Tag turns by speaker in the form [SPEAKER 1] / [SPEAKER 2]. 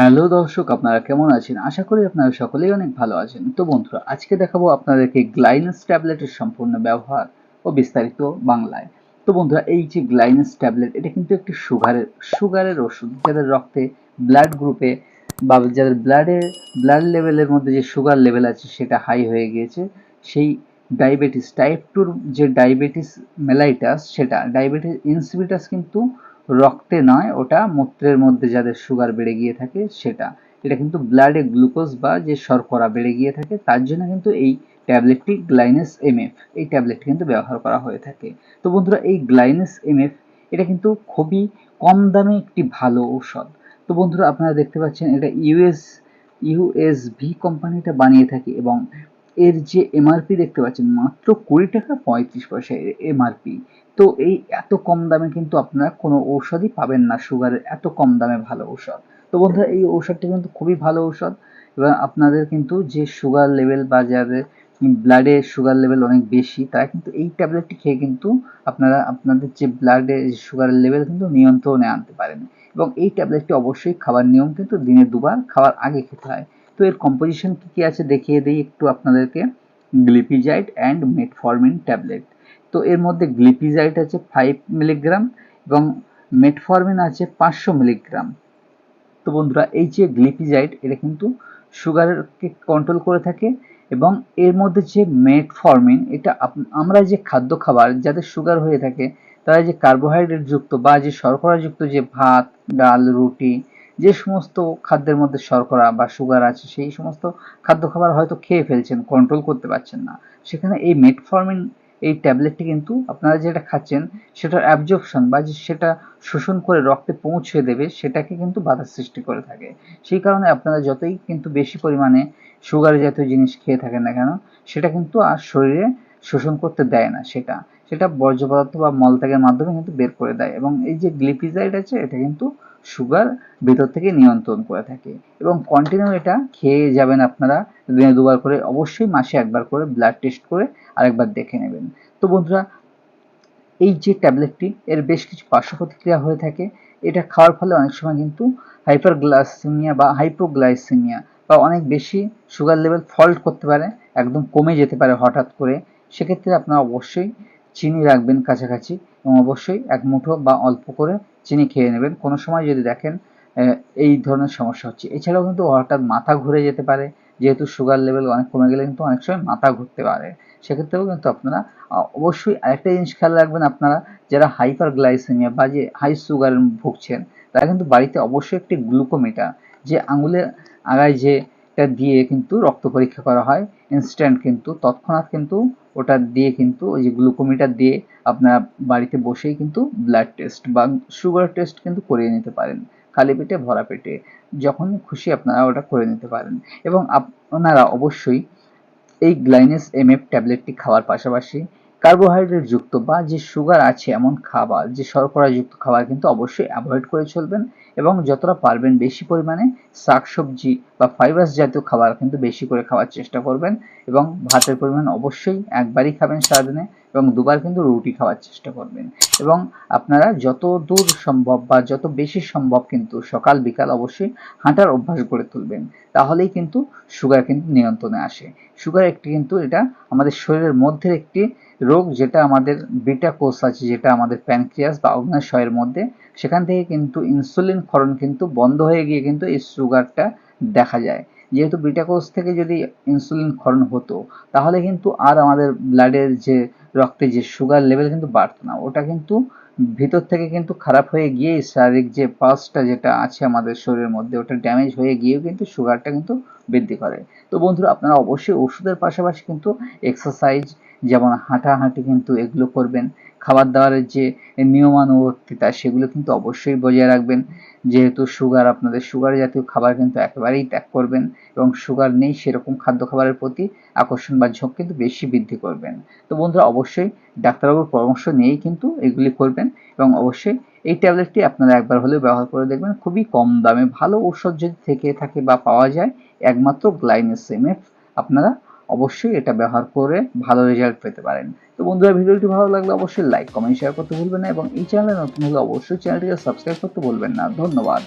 [SPEAKER 1] Hello দর্শক, আপনারা কেমন আছেন? আশা করি আপনারা সকলেই অনেক ভালো আছেন। তো বন্ধুরা, আজকে দেখাবো আপনাদেরকে গ্লাইনাস ট্যাবলেটের সম্পূর্ণ ব্যবহার ও বিস্তারিত বাংলায়। তো বন্ধুরা, এই যে গ্লাইনাস ট্যাবলেট, এটা কিন্তু একটি সুগারের সুগারের ওষুধ। যাদের রক্তে ব্লাড গ্রুপে বা যাদের ব্লাডে ব্লাড লেভেলের মধ্যে যে সুগার লেভেল আছে, সেটা হাই হয়ে গিয়েছে। সেই ডায়াবেটিস টাইপ টুর যে ডায়াবেটিস মেলাইটাস সেটা ডায়াবেটিস ইনসিবিটাস কিন্তু রক্তে নয়, ওটা মূত্রের মধ্যে যাদের সুগার বেড়ে গিয়ে থাকে সেটা। এটা কিন্তু ব্লাডে গ্লুকোজ বা যে শর্করা বেড়ে গিয়ে থাকে, তার জন্য কিন্তু এই ট্যাবলেটটি গ্লাইনেস এমএফ এই ট্যাবলেটটি কিন্তু ব্যবহার করা হয়ে থাকে। তো বন্ধুরা, এই গ্লাইনেস এমএফ এটা কিন্তু খুবই কম দামে একটি ভালো ঔষধ। তো বন্ধুরা, আপনারা দেখতে পাচ্ছেন, এটা ইউএস ইউএসভি কোম্পানিটা বানিয়ে থাকে এবং এর যে এমআরপি দেখতে পাচ্ছেন, মাত্র কুড়ি টাকা পঁয়ত্রিশ পয়সা এর এমআরপি তো এই এত কম দামে কিন্তু আপনারা কোনো ঔষধই পাবেন না সুগারের এত কম দামে ভালো ঔষধ। তো বন্ধুরা, এই ঔষধটি কিন্তু খুবই ভালো ঔষধ এবং আপনাদের কিন্তু যে সুগার লেভেল বা যাদের ব্লাডে সুগার লেভেল অনেক বেশি, তারা কিন্তু এই ট্যাবলেটটি খেয়ে কিন্তু আপনারা আপনাদের যে ব্লাডে সুগারের লেভেল কিন্তু নিয়ন্ত্রণে আনতে পারেন। এবং এই ট্যাবলেটটি অবশ্যই খাবার নিয়ম কিন্তু দিনে দুবার খাওয়ার আগে খেতে হয়। তো এর কম্পোজিশন কী কী আছে দেখিয়ে দিই একটু আপনাদেরকে। গ্লিপিজাইড অ্যান্ড মেটফরমিন ট্যাবলেট তো এর মধ্যে গ্লিপিজাইড আছে ফাইভ মিলিগ্রাম এবং মেটফরমিন আছে পাঁচশো মিলিগ্রাম তো বন্ধুরা, এই যে গ্লিপিজাইড এটা কিন্তু সুগারকে কন্ট্রোল করে থাকে এবং এর মধ্যে যে মেটফরমিন এটা আমরা যে খাদ্য খাবার যাদের সুগার হয়ে থাকে, তারা যে কার্বোহাইড্রেট যুক্ত বা যে শর্করাযুক্ত যে ভাত, ডাল, রুটি যে সমস্ত খাদ্যের মধ্যে শর্করা বা সুগার আছে, সেই সমস্ত খাদ্য খাবার হয়তো খেয়ে ফেলছেন কন্ট্রোল করতে পারছেন না। সেখানে এই মেটফরমিন এই ট্যাবলেটটি কিন্তু আপনারা যেটা খাচ্ছেন, সেটার অ্যাবজর্পশন বা যে সেটা শোষণ করে রক্তে পৌঁছে দেবে, সেটাকে কিন্তু বাধা সৃষ্টি করে থাকে। সেই কারণে আপনারা যতই কিন্তু বেশি পরিমাণে সুগার জাতীয় জিনিস খেয়ে থাকেন না কেন, সেটা কিন্তু আর শরীরে শোষণ করতে দেয় না সেটা। সেটা বর্জ্য পদার্থ বা মলত্যাগের মাধ্যমে কিন্তু বের করে দেয় এবং এই যে গ্লিপিজাইড আছে, এটা কিন্তু সুগার ভেতর থেকে নিয়ন্ত্রণ করে থাকে। এবং কন্টিনিউ এটা খেয়ে যাবেন আপনারা দিনে দুবার করে, অবশ্যই মাসে একবার করে ব্লাড টেস্ট করে আরেকবার দেখে নেবেন। তো বন্ধুরা, এই যে ট্যাবলেটটি এর বেশ কিছু পার্শ্ব প্রতিক্রিয়া হয়ে থাকে। এটা খাওয়ার ফলে অনেক সময় কিন্তু হাইপারগ্লাইসেমিয়া বা হাইপোগ্লাইসেমিয়া বা অনেক বেশি সুগার লেভেল ফল্ট করতে পারে, একদম কমে যেতে পারে হঠাৎ করে। সেক্ষেত্রে আপনারা অবশ্যই চিনি রাখবেন কাছাকাছি এবং অবশ্যই এক মুঠো বা অল্প করে চিনি খেয়ে নেবেন। কোনো সময় যদি দেখেন এই ধরনের সমস্যা হচ্ছে। এছাড়াও কিন্তু হঠাৎ মাথা ঘুরে যেতে পারে, যেহেতু সুগার লেভেল অনেক কমে গেলে কিন্তু অনেক সময় মাথা ঘুরতে পারে। সেক্ষেত্রেও কিন্তু আপনারা অবশ্যই আরেকটা জিনিস খেয়াল রাখবেন আপনারা, যারা হাইপার গ্লাইসেমিয়া বা যে হাই সুগার ভুগছেন, তারা কিন্তু বাড়িতে অবশ্যই একটি গ্লুকোমিটার যে আঙুলের আগায় যে দিয়ে কিন্তু রক্ত পরীক্ষা করা হয়। ইনস্ট্যান্ট কিন্তু, তৎক্ষণাৎ কিন্তু ওটা দিয়ে কিন্তু ওই যে গ্লুকোমিটার দিয়ে আপনার বাড়িতে বসেই কিন্তু ব্লাড টেস্ট বা সুগার টেস্ট কিন্তু করিয়ে নিতে পারেন, খালি পেটে, ভরা পেটে। যখন খুশি আপনারা ওটা করে নিতে পারেন। এবং আপনারা অবশ্যই এই গ্লাইনেস এমএফ ট্যাবলেটটি খাওয়ার পাশাপাশি কার্বোহাইড্রেট যুক্ত বা যে সুগার আছে এমন খাবার, যে শর্করাযুক্ত খাবার কিন্তু অবশ্যই অ্যাভয়েড করে চলবেন এবং যতটা পারবেন বেশি পরিমাণে শাকসবজি বা ফাইবার্স জাতীয় খাবার কিন্তু বেশি করে খাওয়ার চেষ্টা করবেন এবং ভাতের পরিমাণ অবশ্যই একবারই খাবেন সারাদিনে এবং দুবার কিন্তু রুটি খাওয়ার চেষ্টা করবেন। এবং আপনারা যত দূর সম্ভব বা যত বেশি সম্ভব কিন্তু সকাল, বিকাল অবশ্যই হাঁটার অভ্যাস গড়ে তুলবেন। তাহলেই কিন্তু সুগার কিন্তু নিয়ন্ত্রণে আসে। সুগার একটি কিন্তু এটা আমাদের শরীরের মধ্যে একটি রোগ যেটা আমাদের বিটা কোষ আছে, যেটা আমাদের প্যানক্রিয়াস বা অগ্নাশয়ের মধ্যে, সেখান থেকে কিন্তু ইনসুলিন ক্ষরণ কিন্তু বন্ধ হয়ে গিয়ে কিন্তু এই সুগারটা দেখা যায়। যেহেতু বিটা কোষ থেকে যদি ইনসুলিন ক্ষরণ হতো, তাহলে কিন্তু আর আমাদের ব্লাডের যে রক্তে যে সুগার লেভেল কিন্তু বাড়তো না। ওটা কিন্তু ভিতর থেকে কিন্তু খারাপ হয়ে গিয়ে শারীরিক যে পাসটা যেটা আছে আমাদের শরীরের মধ্যে, ওটা ড্যামেজ হয়ে গিয়েও কিন্তু সুগারটা কিন্তু বৃদ্ধি করে। তো বন্ধুরা, আপনারা অবশ্যই ওষুধের পাশাপাশি কিন্তু এক্সারসাইজ যেমন হাঁটাহাঁটি কিন্তু এগুলো করবেন। খাবার দাবারের যে নিয়মানুবর্তিতা, সেগুলো কিন্তু অবশ্যই বজায় রাখবেন। যেহেতু সুগার, আপনাদের সুগার জাতীয় খাবার কিন্তু একেবারেই ত্যাগ করবেন এবং সুগার নেই, সেরকম খাদ্য খাবারের প্রতি আকর্ষণ বা ঝোঁক কিন্তু বেশি বৃদ্ধি করবেন। তো বন্ধুরা, অবশ্যই ডাক্তারবাবুর পরামর্শ নিয়েই কিন্তু এগুলি করবেন এবং অবশ্যই এই ট্যাবলেটটি আপনারা একবার হলেও ব্যবহার করে দেখবেন, খুবই কম দামে। ভালো ঔষধ যদি থেকে থাকে বা পাওয়া যায়, একমাত্র গ্লাইনেসেমেফ আপনারা অবশ্যই এটা ব্যবহার করে ভালো রেজাল্ট পেতে পারেন। তো বন্ধুরা, ভিডিওটি ভালো লাগলে অবশ্যই লাইক কমেন্ট শেয়ার করতে ভুলবেন না এবং এই চ্যানেলে নতুন হলে অবশ্যই চ্যানেলটিকে সাবস্ক্রাইব করতে ভুলবেন না। ধন্যবাদ।